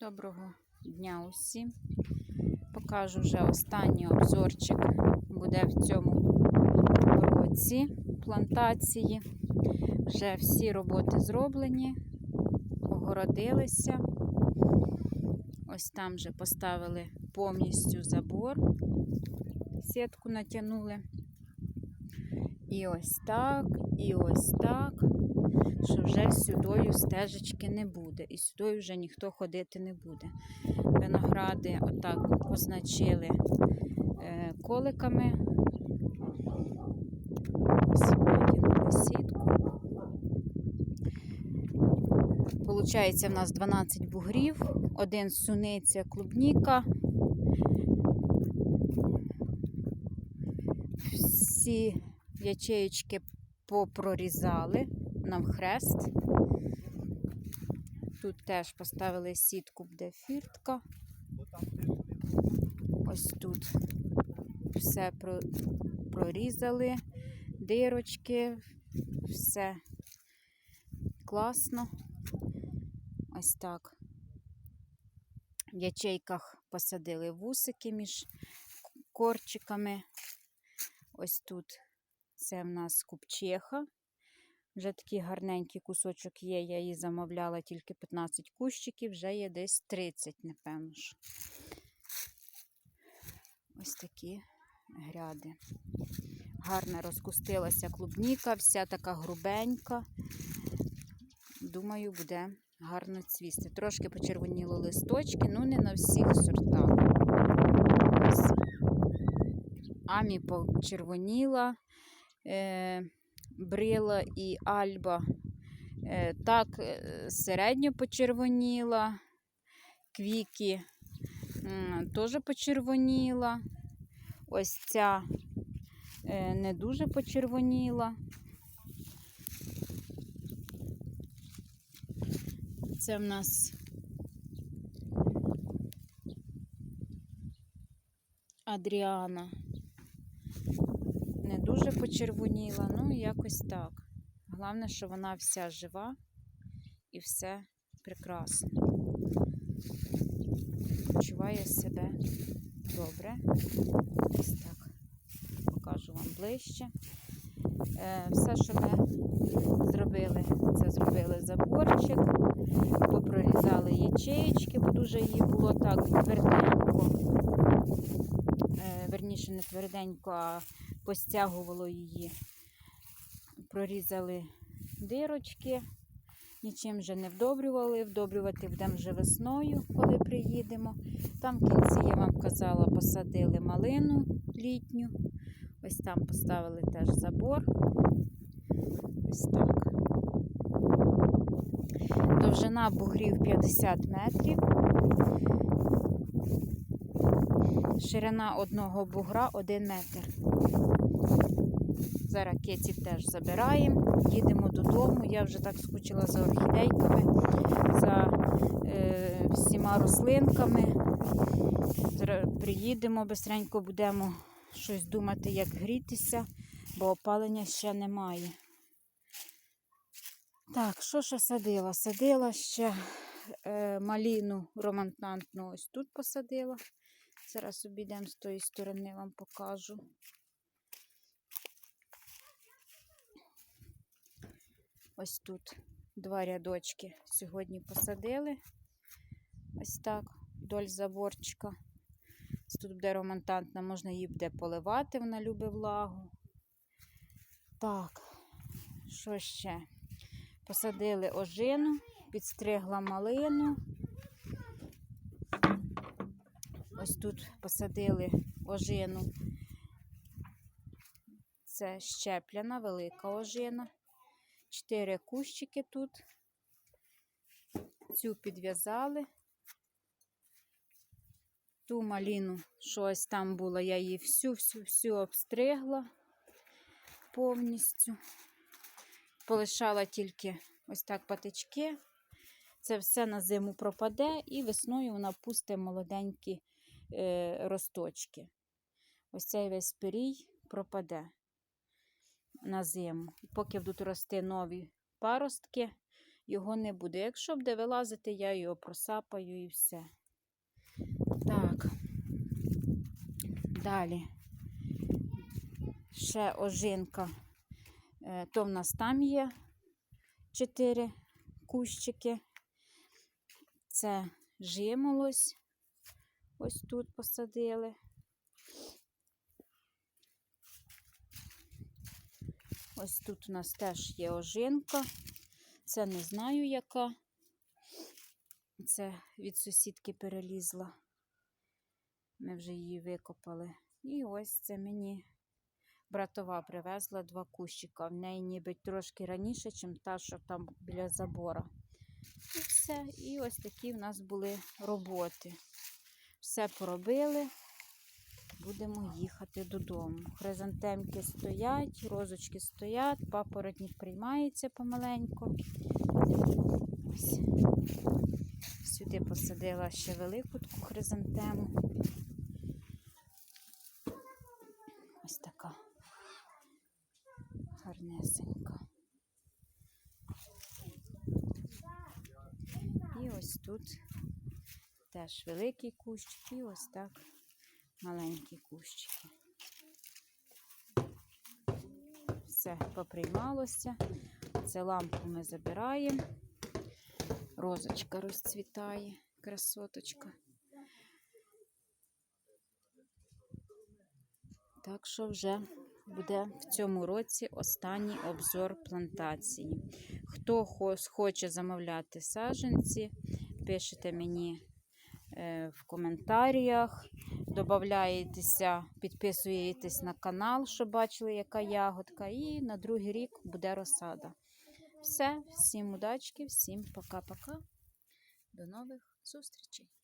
Доброго дня усім. Покажу вже останній обзорчик буде в цьому році плантації. Вже всі роботи зроблені, огородилися. Ось там вже поставили повністю забор, сітку натягнули. І ось так, і ось так, що вже сюдою стежечки не буде. І сюдою вже ніхто ходити не буде. Виногради отак позначили е, коликами. Ось натягнули сітку. Получається, в нас 12 бугрів, один суниця клубніка. Всі ячеєчки попрорізали навхрест. Тут теж поставили сітку, буде фіртка. Ось тут все прорізали, дирочки, все класно. Ось так. В ячейках посадили вусики між корчиками. Ось тут це в нас купчеха. Вже такий гарненький кусочок є. Я її замовляла тільки 15 кущиків, вже є десь 30, напевно. ж. Ось такі гряди. Гарно розкустилася клубніка, вся така грубенька. Думаю, буде гарно цвісти. Трошки почервоніло листочки, ну не на всіх сортах. Ось. Амі почервоніла, брила і альба е, так е, середньо почервоніла, квіки теж почервоніла. Ось ця е, не дуже почервоніла. Це в нас Адріана. Дуже почервоніла, ну якось так. Головне, що вона вся жива і все прекрасно. Почуває себе добре. Ось так. Покажу вам ближче. Е, Все, що ми зробили, це зробили заборчик, попрорізали ячеєчки, бо дуже її було так тверденько. Е, Верніше, не тверденько, а постягувало її. Прорізали дирочки, нічим вже не вдобрювали. Вдобрювати будемо вже весною, коли приїдемо. Там в кінці, я вам казала, посадили малину літню. Ось там поставили теж забор. Ось так. Довжина бугрів 50 метрів. Ширина одного бугра 1 метр. Зараз кеців теж забираємо, їдемо додому. Я вже так скучила за орхідейками, за е, всіма рослинками. Приїдемо, бистренько будемо щось думати, як грітися, бо опалення ще немає. Так, що ще садила? Садила ще е, маліну романтантну ось тут посадила. Зараз обійдемо з тої сторони, вам покажу. Ось тут два рядочки сьогодні посадили. Ось так, вдоль заборчика. Ось Тут буде романтантна, можна її буде поливати, вона любить влагу. Так, що ще? Посадили ожину, підстригла малину. Ось тут посадили ожину. Це щепляна, велика ожина. Чотири кущики тут. Цю підв'язали. Ту маліну, що ось там була, я її всю-всю-всю обстригла повністю. Полишала тільки ось так патички. Це все на зиму пропаде, і весною вона пусте молоденькі росточки. Ось цей весь пирій пропаде на зиму. Поки будуть рости нові паростки, його не буде. Якщо буде вилазити, я його просапаю і все. Так. Далі. Ще ожинка. Е, То в нас там є чотири кущики. Це жимолось. Ось тут посадили. Ось тут у нас теж є ожинка. Це не знаю яка. Це від сусідки перелізла. Ми вже її викопали. І ось це мені братова привезла два кущика. В неї ніби трошки раніше, ніж та, що там біля забора. І все. І ось такі в нас були роботи. Все поробили. Будемо їхати додому. Хризантемки стоять, розочки стоять, папоротник приймається помаленьку. Ось. Сюди посадила ще велику таку хризантему. Ось така гарнесенька. І ось тут теж великий кущик, і ось так маленькі кущики. Все поприймалося. Це лампу ми забираємо. Розочка розцвітає, красоточка. Так що вже буде в цьому році останній обзор плантації. Хто хоче замовляти саджанці, пишете мені в коментарях, додаєтеся, підписуєтесь на канал, щоб бачили, яка ягодка, і на другий рік буде розсада. Все, всім удачки, всім пока-пока. До нових зустрічей!